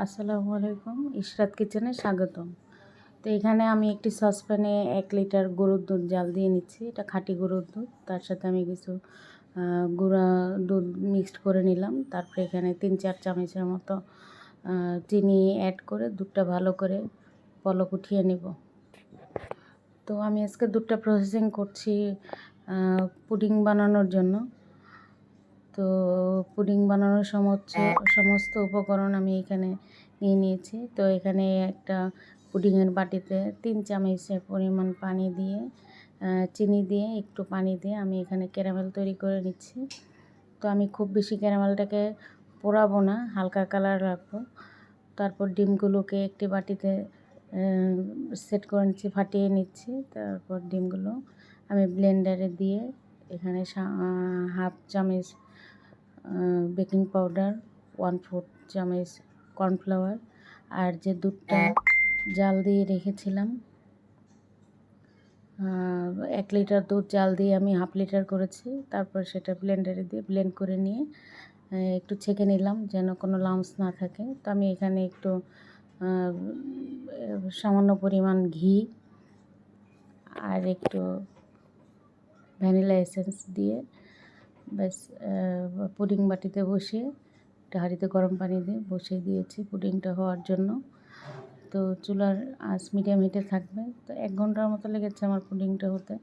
আসসালামু আলাইকুম, ইশরাত কিচেনে স্বাগতম। তো এখানে আমি একটি সসপ্যানে এক লিটার গরুর দুধ জাল দিয়ে নিচ্ছি, এটা খাঁটি গরুর দুধ। তার সাথে আমি কিছু গুঁড়া দুধ মিক্সড করে নিলাম। তারপরে এখানে তিন, চার চামচের মতো চিনি অ্যাড করে দুধটা ভালো করে পলক উঠিয়ে নিব। তো আমি আজকে দুধটা প্রসেসিং করছি পুডিং বানানোর জন্য। তো পুডিং বানানোর সমস্ত সমস্ত উপকরণ আমি এখানে নিয়ে নিয়েছি। তো এখানে একটা পুডিংয়ের বাটিতে তিন চামচের পরিমাণ পানি দিয়ে চিনি দিয়ে একটু পানি দিয়ে আমি এখানে ক্যারামেল তৈরি করে নিচ্ছি। তো আমি খুব বেশি ক্যারামেলটাকে পোড়াবো না হালকা কালার রাখব। তারপর ডিমগুলোকে একটি বাটিতে সেট করে নিচ্ছি ফাটিয়ে নিচ্ছি। তারপর ডিমগুলো আমি ব্লেন্ডারে দিয়ে এখানে হাফ চামচ বেকিং পাউডার ওয়ান ফোর্থ চামচ কর্নফ্লাওয়ার আর যে দুধটা জাল দিয়ে রেখেছিলাম এক লিটার দুধ জাল দিয়ে আমি হাফ লিটার করেছি তারপর সেটা ব্লেন্ডারে দিয়ে ব্লেন্ড করে নিয়ে একটু ছেঁকে নিলাম যেন কোনো লামস না থাকে। তো আমি এখানে একটু সামান্য পরিমাণ ঘি আর একটু ভ্যানিলা এসেন্স দিয়ে ব্যাস পুডিং বাটিতে বসিয়ে, একটা হাঁড়িতে গরম পানি দিয়ে বসিয়ে দিয়েছি পুডিংটা হওয়ার জন্য। তো চুলার আঁচ মিডিয়াম হিটে থাকবে। তো এক ঘণ্টার মতো লেগেছে আমার পুডিংটা হতে।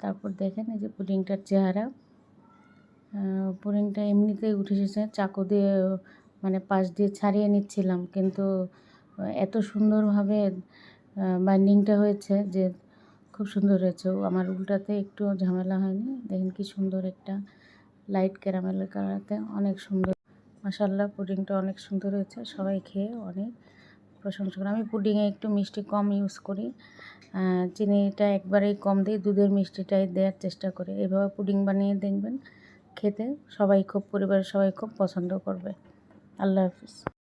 তারপর দেখেন এই যে পুডিংটার চেহারা। পুডিংটা এমনিতেই উঠে এসেছে, চাকু দিয়ে মানে পাশ দিয়ে ছাড়িয়ে নিচ্ছিলাম। কিন্তু এত সুন্দরভাবে বাইন্ডিংটা হয়েছে যে খুব সুন্দর হয়েছে। আমার উল্টাতে একটু ঝামেলা হয়নি। দেখেন কি সুন্দর একটা লাইট ক্যারামেলের কালারতে অনেক সুন্দর। মাসাল্লাহ পুডিংটা অনেক সুন্দর হয়েছে। সবাই খেয়ে অনেক প্রশংসা করে। আমি পুডিংয়ে একটু মিষ্টি কম ইউজ করি। চিনিটা একবারেই কম দিই, দুধের মিষ্টিটাই দেওয়ার চেষ্টা করি। এভাবে পুডিং বানিয়ে দেখবেন, খেতে সবাই খুব, পরিবারের সবাই খুব পছন্দ করবে। আল্লাহ হাফিজ।